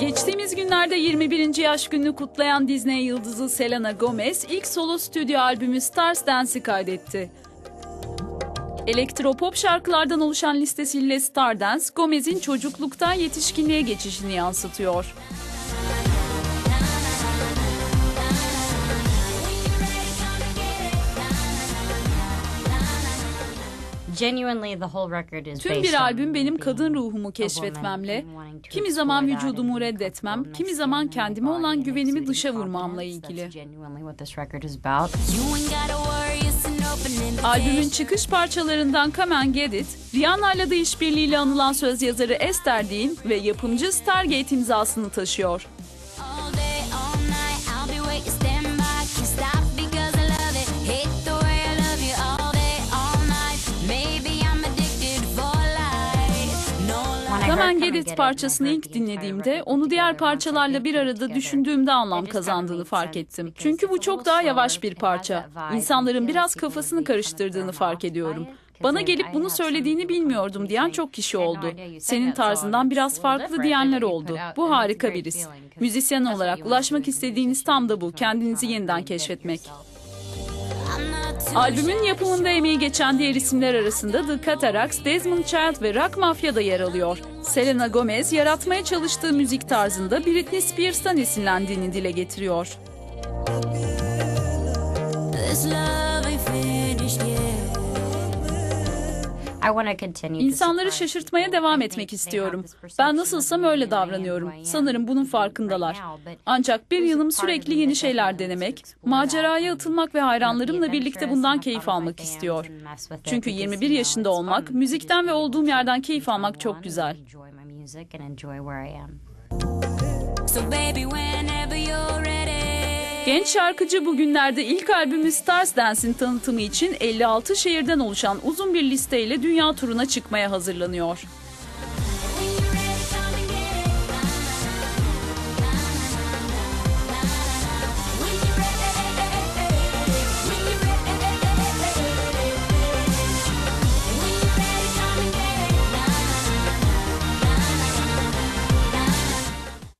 Geçtiğimiz günlerde 21. yaş gününü kutlayan Disney yıldızı Selena Gomez ilk solo stüdyo albümü Stars Dance'i kaydetti. Elektropop şarkılardan oluşan listesiyle Stardance, Gomez'in çocukluktan yetişkinliğe geçişini yansıtıyor. Tüm based bir albüm benim kadın ruhumu keşfetmemle, and wanting to kimi zaman vücudumu reddetmem, kimi zaman kendime olan güvenimi dışa vurmamla ilgili. Albümün çıkış parçalarından Come and Get It, Rihanna'yla da işbirliğiyle anılan söz yazarı Esther Dean ve yapımcı Stargate imzasını taşıyor. Get It, parçasını ilk dinlediğimde onu diğer parçalarla bir arada düşündüğümde anlam kazandığını fark ettim. Çünkü bu çok daha yavaş bir parça. İnsanların biraz kafasını karıştırdığını fark ediyorum. Bana gelip bunu söylediğini bilmiyordum diyen çok kişi saying, "I had oldu. Senin tarzından biraz farklı diyenler oldu. Bu harika feeling, 'cause Müzisyen olarak ulaşmak istediğiniz tam da bu. Kendinizi yeniden keşfetmek. Albümün yapımında emeği geçen diğer isimler arasında The Cataracts, Desmond Child ve Rock Mafia da yer alıyor. Selena Gomez yaratmaya çalıştığı müzik tarzında Britney Spears'tan esinlendiğini dile getiriyor. This love ain't finished yet. İnsanları şaşırtmaya devam I etmek istiyorum. Ben nasılsam öyle davranıyorum. Sanırım bunun farkındalar. Ancak bir of sürekli yeni şeyler denemek, maceraya atılmak ve hayranlarımla birlikte bundan keyif almak istiyor. Çünkü because, 21 you know, yaşında olmak, müzikten ve olduğum yerden keyif almak çok güzel. So baby, whenever. Genç şarkıcı bugünlerde ilk albümü Stars Dance'in tanıtımı için 56 şehirden oluşan uzun bir listeyle dünya turuna çıkmaya hazırlanıyor.